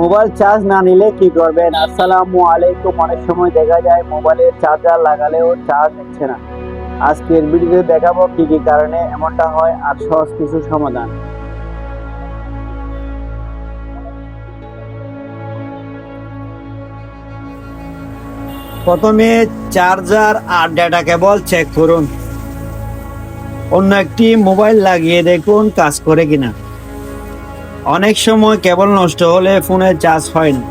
Mobile charge না নিলে কি করবেন? আসসালামু আলাইকুম। অনেক সময় দেখা যায় মোবাইলের চার্জার লাগালেও চার্জ নিচ্ছে না। আজকের ভিডিওতে দেখাবো কি কি কারণে এমনটা হয় আর সহজ কিছু সমাধান। প্রথমে চার্জার আর ডেটা কেবল চেক করুন। অন্য একটি মোবাইল লাগিয়ে দেখুন কাজ করে কিনা। অনেক সময় কেবল নষ্ট হলে ফোনে চার্জ হয় না।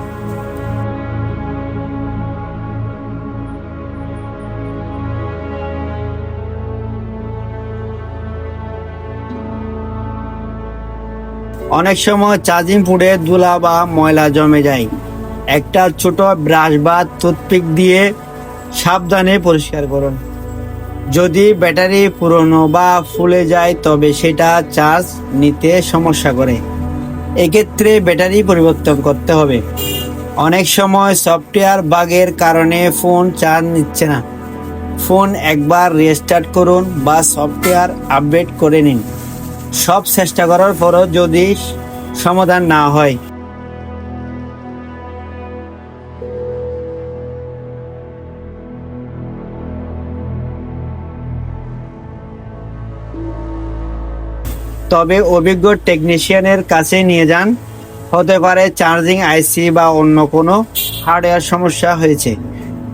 অনেক সময় চার্জিং পুড়ে ধুলা বা ময়লা জমে যায়। একটা ছোট ব্রাশ বা টুথপিক দিয়ে সাবধানে পরিষ্কার করুন। যদি ব্যাটারি পুরনো বা ফুলে যায়, তবে সেটা চার্জ নিতে সমস্যা করে। এক্ষেত্রে ব্যাটারি পরিবর্তন করতে হবে। অনেক সময় সফটওয়্যার বাগের কারণে ফোন চার্জ নিচ্ছে না। ফোন একবার রেস্টার্ট করুন বা সফটওয়্যার আপডেট করে নিন। সব চেষ্টা করার পরও যদি সমাধান না হয়। তবে অভিজ্ঞ টেকনিশিয়ানের কাছে নিয়ে যান। হতে পারে চার্জিং আইসি বা অন্য কোনো হার্ডওয়্যার সমস্যা হয়েছে।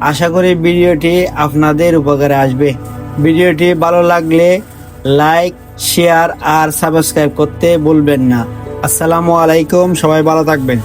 আশা করি ভিডিওটি আপনাদের উপকারে আসবে। ভিডিওটি ভালো লাগলে লাইক শেয়ার আর সাবস্ক্রাইব করতে ভুলবেন না। আসসালামু আলাইকুম, সবাই ভালো থাকবেন।